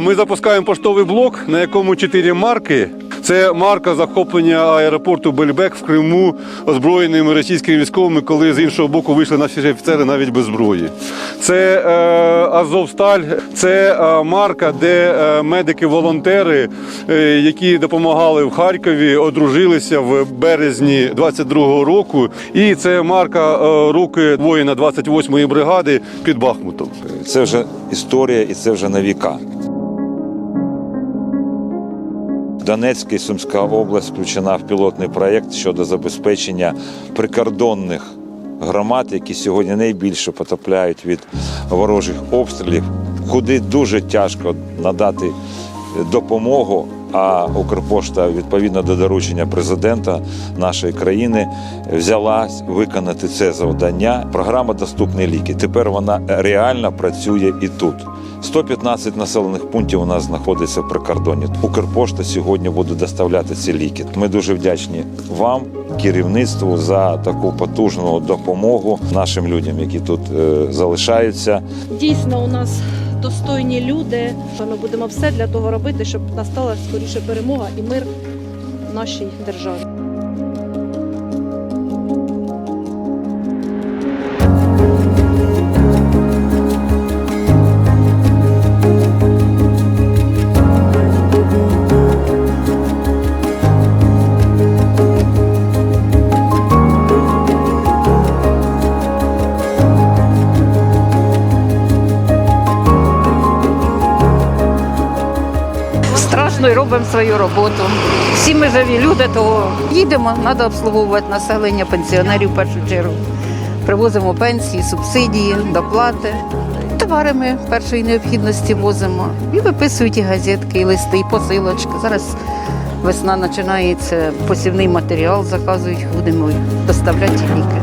Ми запускаємо поштовий блок, на якому чотири марки. Це марка захоплення аеропорту Бельбек в Криму озброєними російськими військовими, коли з іншого боку вийшли наші офіцери навіть без зброї. Це е, Азовсталь, це е, марка, де е, медики-волонтери, е, які допомагали в Харкові, одружилися в березні 22-го року. І це марка е, руки воїна 28-ї бригади під Бахмутом. Це вже історія і це вже на віка. Донецька і Сумська область включена в пілотний проєкт щодо забезпечення прикордонних громад, які сьогодні найбільше потрапляють від ворожих обстрілів, куди дуже тяжко надати допомогу. А Укрпошта, відповідно до доручення президента нашої країни, взялась виконати це завдання. Програма Доступні ліки. Тепер вона реально працює і тут. 115 населених пунктів у нас знаходиться в прикордоні. Укрпошта сьогодні буде доставляти ці ліки. Ми дуже вдячні вам, керівництву, за таку потужну допомогу нашим людям, які тут е, залишаються. Дійсно, у нас достойні люди. Ми будемо все для того робити, щоб настала скоріше перемога і мир в нашій державі. Страшно і робимо свою роботу. Всі ми живі люди, то їдемо, треба обслуговувати населення, пенсіонерів в першу чергу. Привозимо пенсії, субсидії, доплати. Товари ми першої необхідності возимо. І виписують і газетки, і листи, і посилочки. Зараз весна починається, посівний матеріал заказують, будемо доставляти ліки.